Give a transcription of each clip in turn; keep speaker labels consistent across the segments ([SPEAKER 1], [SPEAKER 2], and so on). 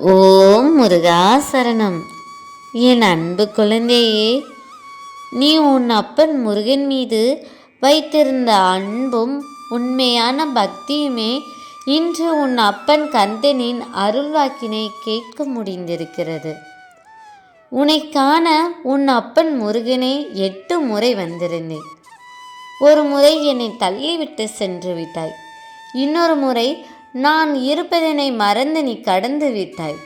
[SPEAKER 1] ஓம் முருகா சரணம் என் அன்பு குழந்தையே நீ உன் அப்பன் முருகன் மீது வைத்திருந்த அன்பும் உண்மையான பக்தியுமே இன்று உன் அப்பன் கந்தனின் அருள்வாக்கினை கேட்க முடிந்திருக்கிறது. உனைக்கான உன் அப்பன் முருகனே எட்டு முறை வந்திருந்தேன். ஒரு முறை என்னை தள்ளிவிட்டு சென்று விட்டாய். இன்னொரு முறை நான் இருப்பதனை மறந்து நீ கடந்து விட்டாய்.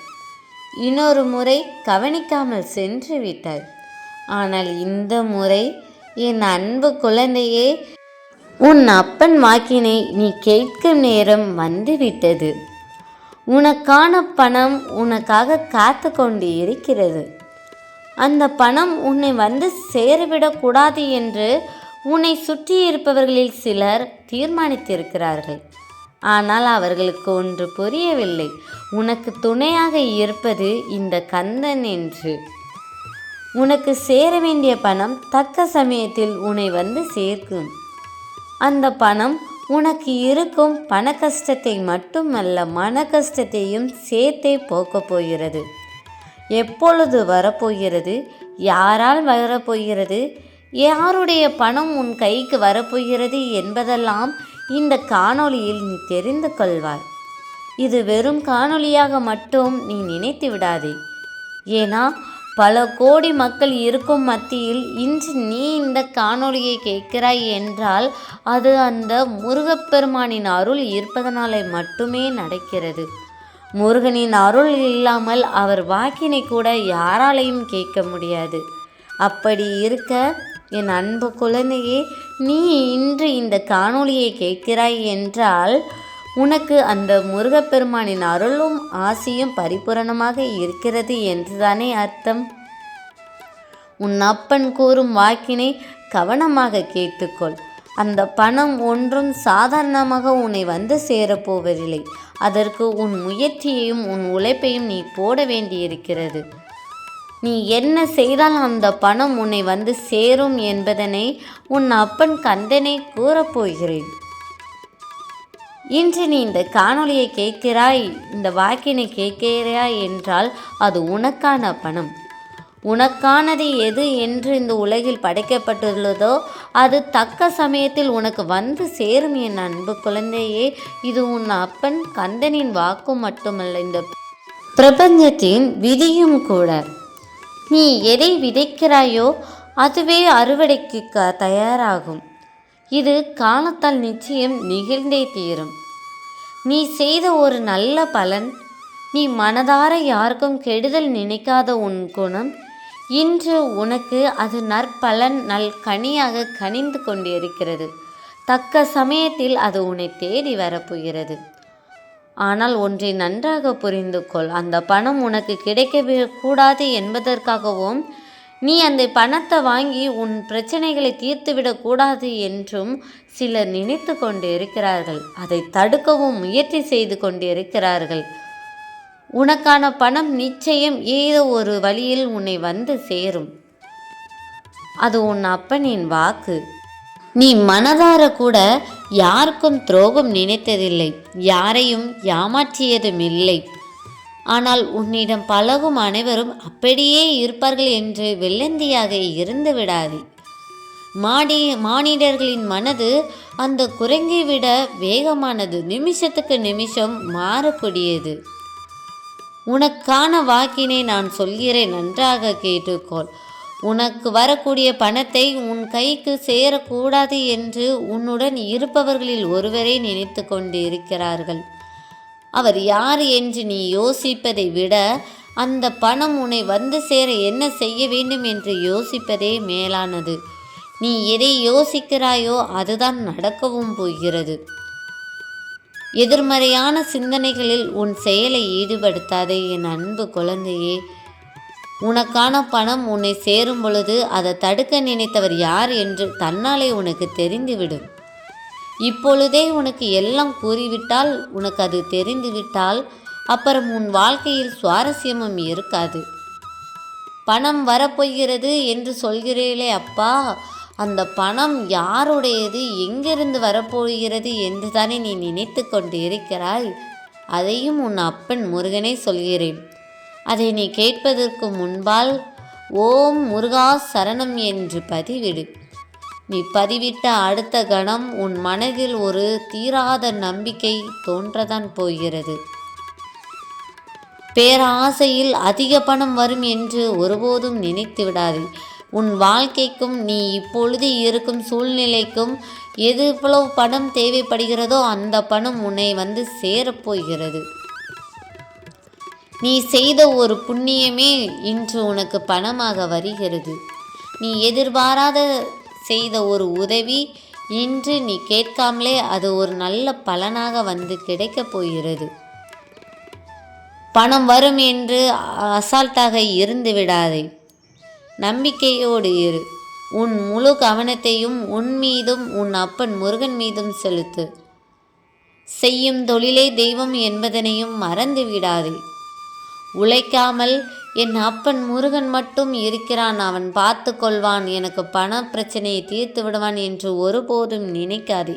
[SPEAKER 1] இன்னொரு முறை கவனிக்காமல் சென்று விட்டாய். ஆனால் இந்த முறை என் அன்பு குழந்தையே உன் அப்பன் வாக்கினை நீ கேட்கும் நேரம் வந்துவிட்டது. உனக்கான பணம் உனக்காக காத்து கொண்டு இருக்கிறது. அந்த பணம் உன்னை வந்து சேரவிடக்கூடாது என்று உன்னை சுற்றி இருப்பவர்களில் சிலர் தீர்மானித்திருக்கிறார்கள். ஆனால் அவர்களுக்கு ஒன்று புரியவில்லை. உனக்கு துணையாக இருப்பது இந்த கந்தன் என்று. உனக்கு சேர வேண்டிய பணம் தக்க சமயத்தில் உன்னை வந்து சேர்க்கும். அந்த பணம் உனக்கு இருக்கும் பண கஷ்டத்தை மட்டுமல்ல மன கஷ்டத்தையும் சேர்த்தே போக்கப் போகிறது. எப்பொழுது வரப்போகிறது? யாரால் வரப்போகிறது? யாருடைய பணம் உன் கைக்கு வரப்போகிறது என்பதெல்லாம் இந்த காணொளியில் நீ தெரிந்து கொள்வாய். இது வெறும் காணொளியாக மட்டும் நீ நினைத்து விடாதே. ஏன்னா பல கோடி மக்கள் இருக்கும் மத்தியில் இன்று நீ இந்த காணொளியை கேட்கிறாய் என்றால் அது அந்த முருகப்பெருமானின் அருள் இருப்பதனாலே மட்டுமே நடக்கிறது. முருகனின் அருள் இல்லாமல் அவர் வாக்கினை கூட யாராலையும் கேட்க முடியாது. அப்படி இருக்க என் அன்பு குழந்தையே நீ இன்று இந்த காணொளியை கேட்கிறாய் என்றால் உனக்கு அந்த முருகப்பெருமானின் அருளும் ஆசியும் பரிபூரணமாக இருக்கிறது என்றுதானே அர்த்தம்? உன் அப்பன் கூறும் வாக்கினை கவனமாக கேட்டுக்கொள். அந்த பணம் ஒன்றும் சாதாரணமாக உன்னை வந்து சேரப்போவதில்லை அதற்கு உன் முயற்சியையும் உன் உழைப்பையும் நீ போட வேண்டியிருக்கிறது. நீ என்ன செய்தால் அந்த பணம் உன்னை வந்து சேரும் என்பதனை உன் அப்பன் கந்தனை கூறப்போகிறேன் இன்று நீ இந்த காணொளியை கேட்கிறாய் இந்த வாக்கினை கேட்கிறாய் என்றால் அது உனக்கான பணம். உனக்கானது எது என்று இந்த உலகில் படைக்கப்பட்டுள்ளதோ அது தக்க சமயத்தில் உனக்கு வந்து சேரும் என் அன்பு குழந்தையே இது உன் அப்பன் கந்தனின் வாக்கு மட்டுமல்ல இந்த பிரபஞ்சத்தின் விதியும் கூட. நீ எதை விதைக்கிறாயோ அதுவே அறுவடைக்கு க தயாராகும். இது காலத்தால் நிச்சயம் நிகழ்ந்தே தீரும். நீ செய்த ஒரு நல்ல பலன் நீ மனதார யாருக்கும் கெடுதல் நினைக்காத உன் குணம் இன்று உனக்கு அது நற்பலன் நல் கனியாக கனிந்து கொண்டிருக்கிறது. தக்க சமயத்தில் அது உன்னை தேடி வரப்போகிறது. ஆனால் ஒன்றை நன்றாக புரிந்து கொள். அந்த பணம் உனக்கு கிடைக்கவே கூடாது என்பதற்காகவும் நீ அந்த பணத்தை வாங்கி உன் பிரச்சனைகளை தீர்த்துவிடக்கூடாது என்றும் சிலர் நினைத்து கொண்டு இருக்கிறார்கள் அதை தடுக்கவும் முயற்சி செய்து கொண்டு இருக்கிறார்கள் உனக்கான பணம் நிச்சயம் ஏதோ ஒரு வழியில் உன்னை வந்து சேரும். அது உன் அப்பனின் வாக்கு. நீ மனதார கூட யாருக்கும் துரோகம் நினைத்ததில்லை. யாரையும் ஏமாற்றியதும் இல்லை ஆனால் உன்னிடம் பழகும் அனைவரும் அப்படியே இருப்பார்கள் என்று வெள்ளந்தியாக இருந்து விடாதே. மாடி மானிடர்களின் மனது அந்த குரங்கை விட வேகமானது. நிமிஷத்துக்கு நிமிஷம் மாறக்கூடியது உனக்கான வாக்கினை நான் சொல்கிறேன். நன்றாக கேட்டுக்கொள். உனக்கு வரக்கூடிய பணத்தை உன் கைக்கு சேரக்கூடாது என்று உன்னுடன் இருப்பவர்களில் ஒருவரை நினைத்து கொண்டு இருக்கிறார்கள் அவர் யார் என்று நீ யோசிப்பதை விட அந்த பணம் உன்னை வந்து சேர என்ன செய்ய வேண்டும் என்று யோசிப்பதே மேலானது. நீ எதை யோசிக்கிறாயோ அதுதான் நடக்கவும் போகிறது. எதிர்மறையான சிந்தனைகளில் உன் செயலை ஈடுபடுத்தாதே என் அன்பு குழந்தையே. உனக்கான பணம் உன்னை சேரும் பொழுது அதை தடுக்க நினைத்தவர் யார் என்று தன்னாலே உனக்கு தெரிந்துவிடும். இப்பொழுதே உனக்கு எல்லாம் கூறிவிட்டால் உனக்கு அது தெரிந்துவிட்டால் அப்புறம் உன் வாழ்க்கையில் சுவாரஸ்யமும் இருக்காது. பணம் வரப்போகிறது என்று சொல்கிறீர்களே அப்பா அந்த பணம் யாருடையது எங்கிருந்து வரப்போகிறது என்று தானே நீ நினைத்து கொண்டு இருக்கிறாய் அதையும் உன் அப்பன் முருகனே சொல்கிறேன். அதை நீ கேட்பதற்கு முன்பால் ஓம் முருகா சரணம் என்று பதிவிடு. நீ பதிவிட்ட அடுத்த கணம் உன் மனதில் ஒரு தீராத நம்பிக்கை தோன்றதான் போகிறது. பேராசையில் அதிக பணம் வரும் என்று ஒருபோதும் நினைத்து விடாதே. உன் வாழ்க்கைக்கும் நீ இப்பொழுது இருக்கும் சூழ்நிலைக்கும் எவ்வளவு பணம் தேவைப்படுகிறதோ அந்த பணம் உன்னை வந்து சேரப்போகிறது நீ செய்த ஒரு புண்ணியமே இன்று உனக்கு பணமாக வருகிறது. நீ எதிர்பாராத செய்த ஒரு உதவி இன்று நீ கேட்காமலே அது ஒரு நல்ல பலனாக வந்து கிடைக்கப் போகிறது. பணம் வரும் என்று அசால்ட்டாக இருந்து விடாதே. நம்பிக்கையோடு இரு. உன் முழு கவனத்தையும் உன் மீதும் உன் அப்பன் முருகன் மீதும் செலுத்து. செய்யும் தொழிலே தெய்வம் என்பதனையும் மறந்து விடாதே. உழைக்காமல் என் அப்பன் முருகன் மட்டும் இருக்கிறான். அவன் பார்த்து கொள்வான். எனக்கு பண பிரச்சனையை தீர்த்து விடுவான் என்று ஒருபோதும் நினைக்காதே.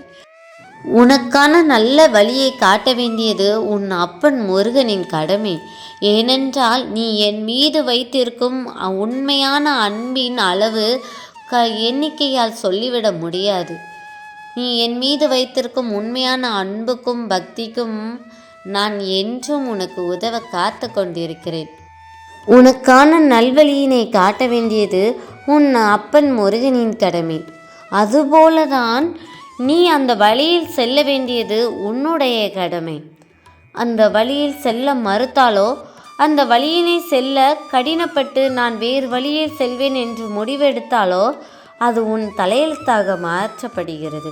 [SPEAKER 1] உனக்கான நல்ல வழியை காட்ட வேண்டியது உன் அப்பன் முருகனின் கடமை. ஏனென்றால் நீ என் மீது வைத்திருக்கும் உண்மையான அன்பின் அளவு க எண்ணிக்கையால் சொல்லிவிட முடியாது. நீ என் மீது வைத்திருக்கும் உண்மையான அன்புக்கும் பக்திக்கும் நான் என்றும் உனக்கு உதவ காத்து கொண்டிருக்கிறேன். உனக்கான நல்வழியினை காட்ட வேண்டியது உன் அப்பன் முருகனின் கடமை. அதுபோலதான் நீ அந்த வழியில் செல்ல வேண்டியது உன்னுடைய கடமை. அந்த வழியில் செல்ல மறுத்தாலோ அந்த வழியினை செல்ல கடினப்பட்டு நான் வேறு வழியில் செல்வேன் என்று முடிவெடுத்தாலோ அது உன் தலையெழுத்தாக மாற்றப்படுகிறது.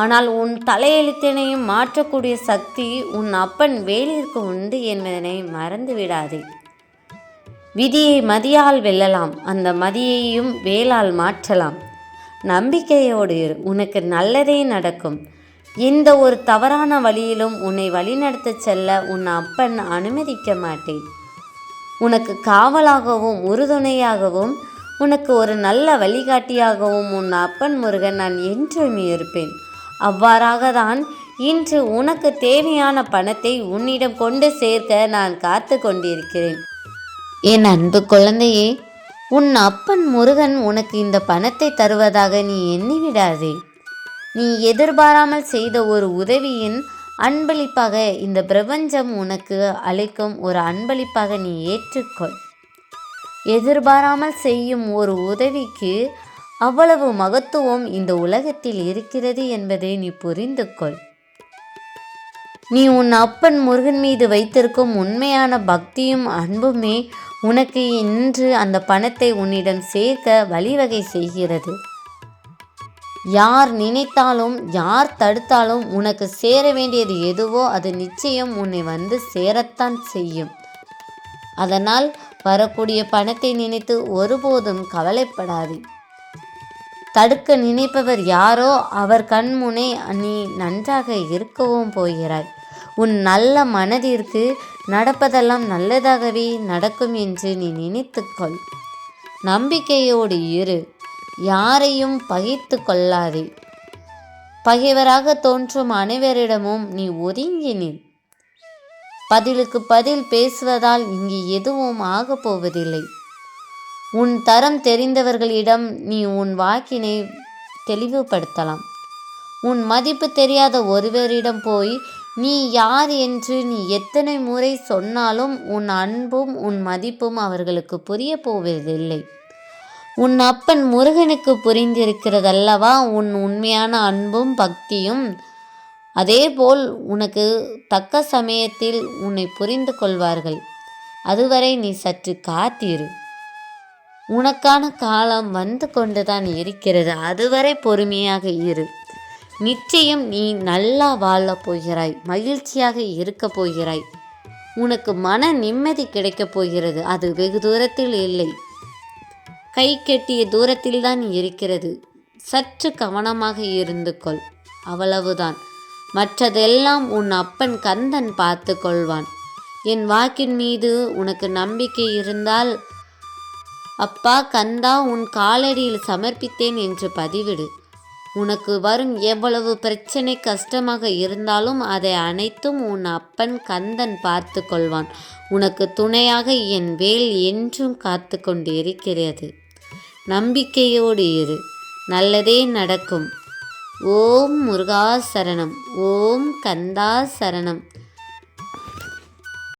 [SPEAKER 1] ஆனால் உன் தலையெழுத்தினையும் மாற்றக்கூடிய சக்தி உன் அப்பன் வேலிற்கு உண்டு என்பதனை மறந்து விடாதே விதியை மதியால் வெல்லலாம் அந்த மதியையும் வேலால் மாற்றலாம். நம்பிக்கையோடு இரு உனக்கு நல்லதே நடக்கும். எந்த ஒரு தவறான வழியிலும் உன்னை வழிநடத்த செல்ல உன் அப்பன் அனுமதிக்க மாட்டேன். உனக்கு காவலாகவும் உறுதுணையாகவும் உனக்கு ஒரு நல்ல வழிகாட்டியாகவும் உன் அப்பன் முருகன் நான் என்றும் இருப்பேன். அவ்வாறாக தான் இன்று உனக்கு தேவையான பணத்தை உன்னிடம் கொண்டு சேர்க்க நான் காத்து கொண்டிருக்கிறேன். என் அன்பு குழந்தையே உன் அப்பன் முருகன் உனக்கு இந்த பணத்தை தருவதாக நீ எண்ணிவிடாதே. நீ எதிர்பாராமல் செய்த ஒரு உதவியின் அன்பளிப்பாக இந்த பிரபஞ்சம் உனக்கு அளிக்கும் ஒரு அன்பளிப்பாக நீ ஏற்றுக்கொள். எதிர்பாராமல் செய்யும் ஒரு உதவிக்கு அவ்வளவு மகத்துவம் இந்த உலகத்தில் இருக்கிறது என்பதை நீ புரிந்து கொள். நீ உன் அப்பன் முருகன் மீது வைத்திருக்கும் உண்மையான பக்தியும் அன்புமே உனக்கு இன்று அந்த பணத்தை உன்னிடம் சேர்க்க வழிவகை செய்கிறது. யார் நினைத்தாலும் யார் தடுத்தாலும் உனக்கு சேர வேண்டியது எதுவோ அது நிச்சயம் உன்னை வந்து சேரத்தான் செய்யும். அதனால் வரக்கூடிய பணத்தை நினைத்து ஒருபோதும் கவலைப்படாதே. தடுக்க நினைப்பவர் யாரோ அவர் கண்முனை நீ நன்றாக இருக்கவும் போகிறாய். உன் நல்ல மனதிற்கு நடப்பதெல்லாம் நல்லதாகவே நடக்கும் என்று நீ நினைத்துக்கொள் நம்பிக்கையோடு இரு. யாரையும் பகைத்து கொள்ளாதே. பகைவராக தோன்றும் அனைவரிடமும் நீ ஒதுங்கி நீ பதிலுக்கு பதில் பேசுவதால் இங்கு எதுவும் ஆகப் போவதில்லை. உன் தரம் தெரிந்தவர்களிடம் நீ உன் வாக்கினை தெளிவுபடுத்தலாம். உன் மதிப்பு தெரியாத ஒருவரிடம் போய் நீ யார் என்று நீ எத்தனை முறை சொன்னாலும் உன் அன்பும் உன் மதிப்பும் அவர்களுக்கு புரிய போவதில்லை. உன் அப்பன் முருகனுக்கு புரிந்திருக்கிறதல்லவா? உன் உண்மையான அன்பும் பக்தியும். அதேபோல் உனக்கு தக்க சமயத்தில் உன்னை புரிந்து கொள்வார்கள். அதுவரை நீ சற்று காத்தீரு. உனக்கான காலம் வந்து கொண்டுதான் இருக்கிறது. அதுவரை பொறுமையாக இரு. நிச்சயம் நீ நல்லா வாழப் போகிறாய். மகிழ்ச்சியாக இருக்கப் போகிறாய். உனக்கு மன நிம்மதி கிடைக்கப் போகிறது. அது வெகு தூரத்தில் இல்லை. கை கெட்டிய தூரத்தில் தான் இருக்கிறது. சற்று கவனமாக இருந்து கொள். அவ்வளவுதான். மற்றதெல்லாம் உன் அப்பன் கந்தன் பார்த்து கொள்வான். என் வாக்கின் மீது உனக்கு நம்பிக்கை இருந்தால் அப்பா கந்தா உன் காலடியில் சமர்ப்பித்தேன் என்று பதிவிடு. உனக்கு வரும் எவ்வளவு பிரச்சனை கஷ்டமாக இருந்தாலும் அதை அனைத்தும் உன் அப்பன் கந்தன் பார்த்து கொள்வான். உனக்கு துணையாக என் வேல் என்றும் காத்து கொண்டு இருக்கிறது நம்பிக்கையோடு இரு. நல்லதே நடக்கும். ஓம் முருகா சரணம். ஓம் கந்தா சரணம்.